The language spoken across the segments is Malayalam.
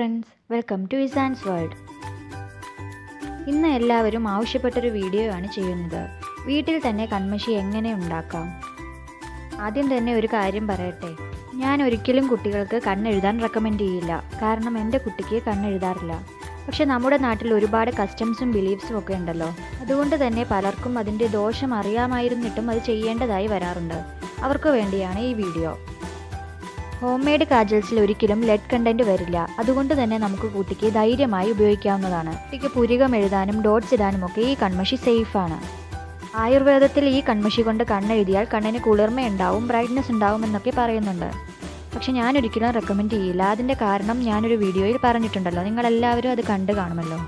Friends welcome to Isan's world ഇന്ന് എല്ലാവരും ആവശ്യപ്പെട്ടൊരു വീഡിയോ ആണ് ചെയ്യുന്നത്. വീട്ടിൽ തന്നെ കൺമഷി എങ്ങനെ ഉണ്ടാക്കാം? ആദ്യം തന്നെ ഒരു കാര്യം പറയട്ടെ. ഞാൻ ഒരിക്കലും കുട്ടികൾക്ക് കണ്ണെഴുതാൻ റെക്കമെൻഡ് ചെയ്യില്ല. കാരണം എന്റെ കുട്ടിക്ക് കണ്ണെഴുതാറില്ല. പക്ഷെ നമ്മുടെ നാട്ടിൽ ഒരുപാട് കസ്റ്റംസും ബിലീഫ്സും ഒക്കെ ഉണ്ടല്ലോ. അതുകൊണ്ട് തന്നെ പലർക്കും അതിന്റെ ദോഷം അറിയാമായിരുന്നിട്ടും അത് ചെയ്യേണ്ടതായി വരാറുണ്ട്. അവർക്ക് വേണ്ടിയാണ് ഈ വീഡിയോ ഹോം മെയ്ഡ് കാജൽസിൽ ഒരിക്കലും ലെഡ് കണ്ടന്റ് വരില്ല. അതുകൊണ്ട് തന്നെ നമുക്ക് കുട്ടിക്ക് ധൈര്യമായി ഉപയോഗിക്കാവുന്നതാണ്. കുട്ടിക്ക് പുരികം എഴുതാനും ഡോട്ട്സ് ഇടാനും ഒക്കെ ഈ കൺമഷി സേഫാണ് ആയുർവേദത്തിൽ ഈ കൺമഷി കൊണ്ട് കണ്ണെഴുതിയാൽ കണ്ണിന് കുളിർമ ഉണ്ടാവും ബ്രൈറ്റ്നസ് ഉണ്ടാവും എന്നൊക്കെ പറയുന്നുണ്ട്. പക്ഷെ ഞാൻ ഒരിക്കലും റെക്കമെൻഡ് ചെയ്യില്ല. അതിന്റെ കാരണം ഞാനൊരു വീഡിയോയിൽ പറഞ്ഞിട്ടുണ്ടല്ലോ. നിങ്ങളെല്ലാവരും അത് കണ്ടു കാണുമല്ലോ.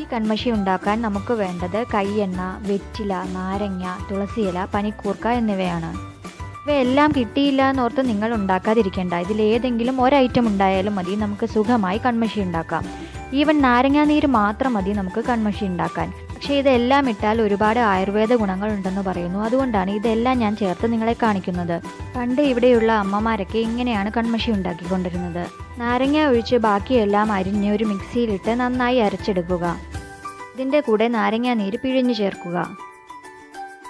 ഈ കൺമഷി ഉണ്ടാക്കാൻ നമുക്ക് വേണ്ടത് കയ്യെണ്ണ വെറ്റില നാരങ്ങ തുളസിയില പനിക്കൂർക്ക എന്നിവയാണ്. ഇവയെല്ലാം കിട്ടിയില്ല എന്നോർത്ത് നിങ്ങൾ ഉണ്ടാക്കാതിരിക്കേണ്ട ഇതിൽ ഏതെങ്കിലും ഒരു ഐറ്റം ഉണ്ടായാലും മതി. നമുക്ക് സുഖമായി കൺമഷി ഉണ്ടാക്കാം. ഈവൻ നാരങ്ങാ നീര് മാത്രം മതി നമുക്ക് കൺമഷി ഉണ്ടാക്കാൻ. പക്ഷേ ഇതെല്ലാം ഇട്ടാൽ ഒരുപാട് ആയുർവേദ ഗുണങ്ങൾ ഉണ്ടെന്ന് പറയുന്നു. അതുകൊണ്ടാണ് ഇതെല്ലാം ഞാൻ ചേർത്ത് നിങ്ങളെ കാണിക്കുന്നത്. പണ്ട് ഇവിടെയുള്ള അമ്മമാരൊക്കെ ഇങ്ങനെയാണ് കൺമഷി ഉണ്ടാക്കിക്കൊണ്ടിരുന്നത്. നാരങ്ങ ഒഴിച്ച് ബാക്കിയെല്ലാം അരിഞ്ഞ് ഒരു മിക്സിയിലിട്ട് നന്നായി അരച്ചെടുക്കുക. ഇതിന്റെ കൂടെ നാരങ്ങാ നീര് പിഴിഞ്ഞു ചേർക്കുക.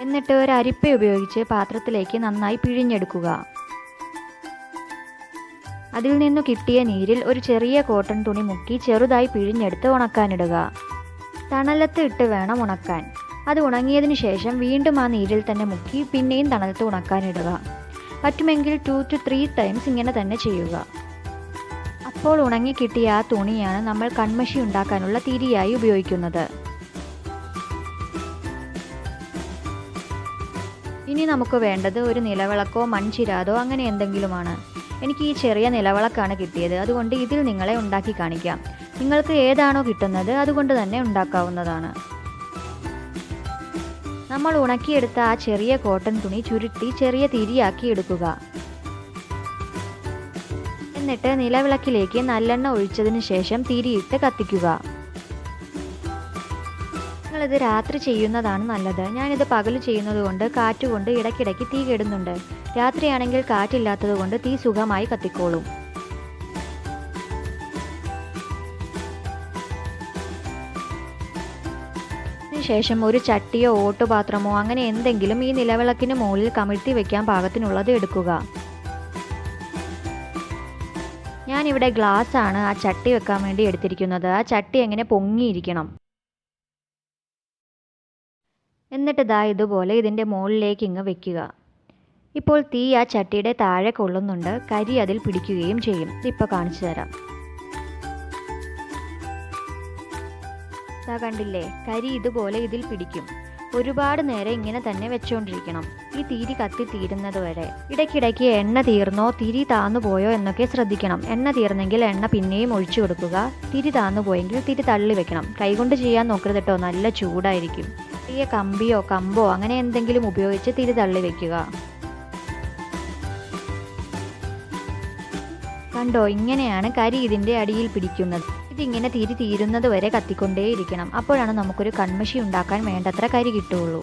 എന്നിട്ട് ഒരു അരിപ്പ ഉപയോഗിച്ച് പാത്രത്തിലേക്ക് നന്നായി പിഴിഞ്ഞെടുക്കുക. അതിൽ നിന്നു കിട്ടിയ നീരിൽ ഒരു ചെറിയ കോട്ടൺ തുണി മുക്കി ചെറുതായി പിഴിഞ്ഞെടുത്ത് ഉണക്കാനിടുക. തണലത്ത് ഇട്ട് വേണം ഉണക്കാൻ. അത് ഉണങ്ങിയതിന് ശേഷം വീണ്ടും ആ നീരിൽ തന്നെ മുക്കി പിന്നെയും തണലത്ത് ഉണക്കാനിടുക. പറ്റുമെങ്കിൽ ടു ടു ത്രീ ടൈംസ് ഇങ്ങനെ തന്നെ ചെയ്യുക. അപ്പോൾ ഉണങ്ങി കിട്ടിയ ആ തുണിയാണ് നമ്മൾ കൺമഷി ഉണ്ടാക്കാനുള്ള തിരിയായി ഉപയോഗിക്കുന്നത്. ഇനി നമുക്ക് വേണ്ടത് ഒരു നിലവിളക്കോ മൺചിരാതോ അങ്ങനെ എന്തെങ്കിലുമാണ്. എനിക്ക് ഈ ചെറിയ നിലവിളക്കാണ് കിട്ടിയത്. അതുകൊണ്ട് ഇതിൽ നിങ്ങളെ ഉണ്ടാക്കി കാണിക്കാം. നിങ്ങൾക്ക് ഏതാണോ കിട്ടുന്നത് അതുകൊണ്ട് തന്നെ ഉണ്ടാക്കാവുന്നതാണ്. നമ്മൾ ഉണക്കിയെടുത്ത ആ ചെറിയ കോട്ടൺ തുണി ചുരുട്ടി ചെറിയ തിരിയാക്കി എടുക്കുക. എന്നിട്ട് നിലവിളക്കിലേക്ക് നല്ലെണ്ണ ഒഴിച്ചതിന് ശേഷം തിരിയിട്ട് കത്തിക്കുക. നിങ്ങളിത് രാത്രി ചെയ്യുന്നതാണ് നല്ലത്. ഞാനിത് പകൽ ചെയ്യുന്നത് കൊണ്ട് കാറ്റുകൊണ്ട് ഇടയ്ക്കിടയ്ക്ക് തീ കെടുന്നുണ്ട്. രാത്രിയാണെങ്കിൽ കാറ്റില്ലാത്തത് കൊണ്ട് തീ സുഖമായി കത്തിക്കോളും. ശേഷം ഒരു ചട്ടിയോ ഓട്ടുപാത്രമോ അങ്ങനെ എന്തെങ്കിലും ഈ നിലവിളക്കിന് മുകളിൽ കമിഴ്ത്തി വെക്കാൻ പാകത്തിനുള്ളത് എടുക്കുക. ഞാനിവിടെ ഗ്ലാസ് ആണ് ആ ചട്ടി വെക്കാൻ വേണ്ടി എടുത്തിരിക്കുന്നത്. ആ ചട്ടി എങ്ങനെ പൊങ്ങിയിരിക്കണം? എന്നിട്ട് ദാ ഇതുപോലെ ഇതിന്റെ മുകളിലേക്ക് ഇങ്ങ് വെക്കുക. ഇപ്പോൾ തീ ആ ചട്ടിയുടെ താഴെ കൊള്ളുന്നുണ്ട്. കരി അതിൽ പിടിക്കുകയും ചെയ്യും. ഇതിപ്പോൾ കാണിച്ചു തരാം. ഇതാ കണ്ടില്ലേ? കരി ഇതുപോലെ ഇതിൽ പിടിക്കും. ഒരുപാട് നേരം ഇങ്ങനെ തന്നെ വെച്ചുകൊണ്ടിരിക്കണം ഈ തിരി കത്തി തീരുന്നത് വരെ. ഇടയ്ക്കിടയ്ക്ക് എണ്ണ തീർന്നോ തിരി താന്നു പോയോ എന്നൊക്കെ ശ്രദ്ധിക്കണം. എണ്ണ തീർന്നെങ്കിൽ എണ്ണ പിന്നെയും ഒഴിച്ചു കൊടുക്കുക. തിരി താന്നു പോയെങ്കിൽ തിരി തള്ളി വെക്കണം. കൈകൊണ്ട് ചെയ്യാൻ നോക്കരുത് കേട്ടോ. നല്ല ചൂടായിരിക്കും. ചെറിയ കമ്പിയോ കമ്പോ അങ്ങനെ എന്തെങ്കിലും ഉപയോഗിച്ച് തിരി തള്ളി വെക്കുക. കണ്ടോ ഇങ്ങനെയാണ് കരി ഇതിന്റെ അടിയിൽ പിടിക്കുന്നത്. ഇതിങ്ങനെ തിരി തീരുന്നത് വരെ കത്തിക്കൊണ്ടേയിരിക്കണം. അപ്പോഴാണ് നമുക്കൊരു കൺമഷി ഉണ്ടാക്കാൻ വേണ്ടത്ര കരി കിട്ടുകയുള്ളൂ.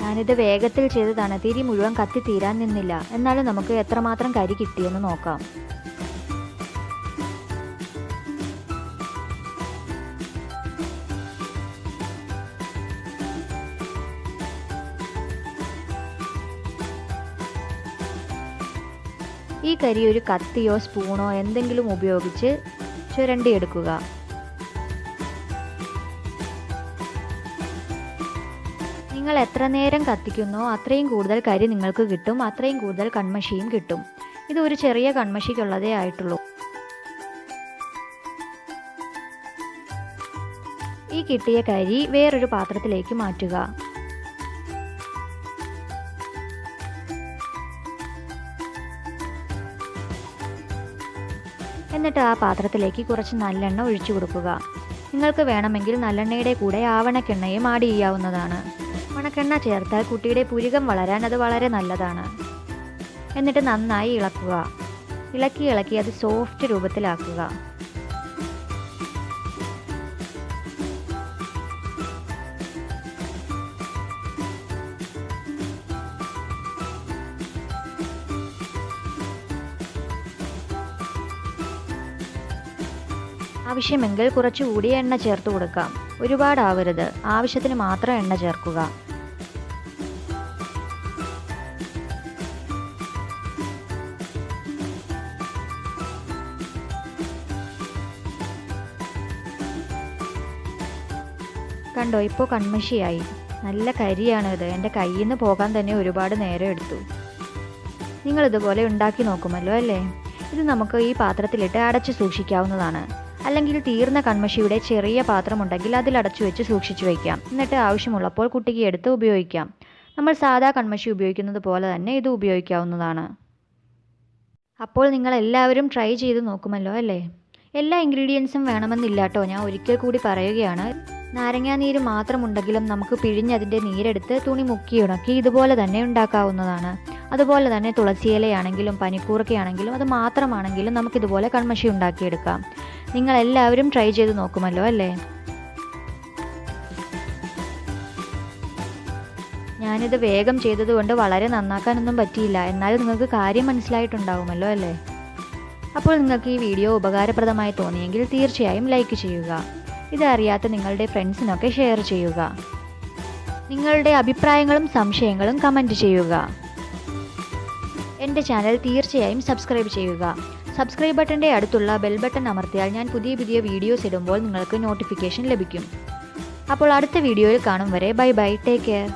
ഞാനിത് വേഗത്തിൽ ചെയ്തതാണ്. തിരി മുഴുവൻ കത്തി തീരാൻ നിന്നില്ല. എന്നാലും നമുക്ക് എത്രമാത്രം കരി കിട്ടിയെന്ന് നോക്കാം. ഈ കരി ഒരു കത്തിയോ സ്പൂണോ എന്തെങ്കിലും ഉപയോഗിച്ച് ചുരണ്ടിയെടുക്കുക നിങ്ങൾ എത്ര നേരം കത്തിക്കുന്നോ അത്രയും കൂടുതൽ കരി നിങ്ങൾക്ക് കിട്ടും അത്രയും കൂടുതൽ കൺമഷിയും കിട്ടും. ഇത് ഒരു ചെറിയ കൺമഷിക്കുള്ളതേ ആയിട്ടുള്ളൂ. ഈ കിട്ടിയ കരി വേറൊരു പാത്രത്തിലേക്ക് മാറ്റുക. എന്നിട്ട് ആ പാത്രത്തിലേക്ക് കുറച്ച് നല്ലെണ്ണ ഒഴിച്ചു കൊടുക്കുക. നിങ്ങൾക്ക് വേണമെങ്കിൽ നല്ലെണ്ണയുടെ കൂടെ ആവണക്കെണ്ണയും ആഡ് ചെയ്യാവുന്നതാണ്. ഉണക്കെണ്ണ ചേർത്താൽ കുട്ടിയുടെ പുരികം വളരാൻ അത് വളരെ നല്ലതാണ്. എന്നിട്ട് നന്നായി ഇളക്കുക. ഇളക്കി ഇളക്കി അത് സോഫ്റ്റ് രൂപത്തിലാക്കുക. ആവശ്യമെങ്കിൽ കുറച്ച് കുറച്ചുകൂടി എണ്ണ ചേർത്ത് കൊടുക്കാം. ഒരുപാടാവരുത് ആവശ്യത്തിന് മാത്രം എണ്ണ ചേർക്കുക. കണ്ടോ ഇപ്പോൾ കൺമഷിയായി. നല്ല കരിയാണ് ഇത് എന്റെ കയ്യിൽ നിന്ന് പോകാൻ തന്നെ ഒരുപാട് നേരം എടുത്തു. നിങ്ങളിതുപോലെ ഉണ്ടാക്കി നോക്കുമല്ലോ അല്ലേ? ഇത് നമുക്ക് ഈ പാത്രത്തിലിട്ട് അടച്ച് സൂക്ഷിക്കാവുന്നതാണ്. അല്ലെങ്കിൽ തീർന്ന കൺമഷിയുടെ ചെറിയ പാത്രമുണ്ടെങ്കിൽ അതിൽ അടച്ചു വെച്ച് സൂക്ഷിച്ചു വയ്ക്കാം എന്നിട്ട് ആവശ്യമുള്ളപ്പോൾ കുട്ടിക്ക് എടുത്ത് ഉപയോഗിക്കാം. നമ്മൾ സാധാ കൺമഷി ഉപയോഗിക്കുന്നത് പോലെ തന്നെ ഇത് ഉപയോഗിക്കാവുന്നതാണ്. അപ്പോൾ നിങ്ങൾ എല്ലാവരും ട്രൈ ചെയ്ത് നോക്കുമല്ലോ അല്ലേ? എല്ലാ ഇൻഗ്രീഡിയൻസും വേണമെന്നില്ല കേട്ടോ ഞാൻ ഒരിക്കൽ കൂടി പറയുകയാണ്. നാരങ്ങാനീര് മാത്രമുണ്ടെങ്കിലും നമുക്ക് പിഴിഞ്ഞതിന്റെ നീരെടുത്ത് തുണി മുക്കി ഉണക്കി ഇതുപോലെ തന്നെ ഉണ്ടാക്കാവുന്നതാണ്. അതുപോലെ തന്നെ തുളസിയിലയാണെങ്കിലും പനിക്കൂർക്കയാണെങ്കിലും അത് മാത്രമാണെങ്കിലും നമുക്കിതുപോലെ കൺമഷി ഉണ്ടാക്കിയെടുക്കാം. നിങ്ങൾ എല്ലാവരും ട്രൈ ചെയ്ത് നോക്കുമല്ലോ അല്ലേ? ഞാനിത് വേഗം ചെയ്തതുകൊണ്ട് വളരെ നന്നാക്കാനൊന്നും പറ്റിയില്ല. എന്നാലും നിങ്ങൾക്ക് കാര്യം മനസ്സിലായിട്ടുണ്ടാവുമല്ലോ അല്ലേ? അപ്പോൾ നിങ്ങൾക്ക് ഈ വീഡിയോ ഉപകാരപ്രദമായി തോന്നിയെങ്കിൽ തീർച്ചയായും ലൈക്ക് ചെയ്യുക. ഇതറിയാത്ത നിങ്ങളുടെ ഫ്രണ്ട്സിനൊക്കെ ഷെയർ ചെയ്യുക. നിങ്ങളുടെ അഭിപ്രായങ്ങളും സംശയങ്ങളും കമന്റ് ചെയ്യുക. എന്റെ ചാനൽ തീർച്ചയായും സബ്സ്ക്രൈബ് ചെയ്യുക. സബ്സ്ക്രൈബ് ബട്ടന്റെ അടുത്തുള്ള ബെൽ ബട്ടൺ അമർത്തിയാൽ ഞാൻ പുതിയ പുതിയ വീഡിയോസ് ഇടുമ്പോൾ നിങ്ങൾക്ക് നോട്ടിഫിക്കേഷൻ ലഭിക്കും. അപ്പോൾ അടുത്ത വീഡിയോയിൽ കാണും വരെ. Bye bye. Take care.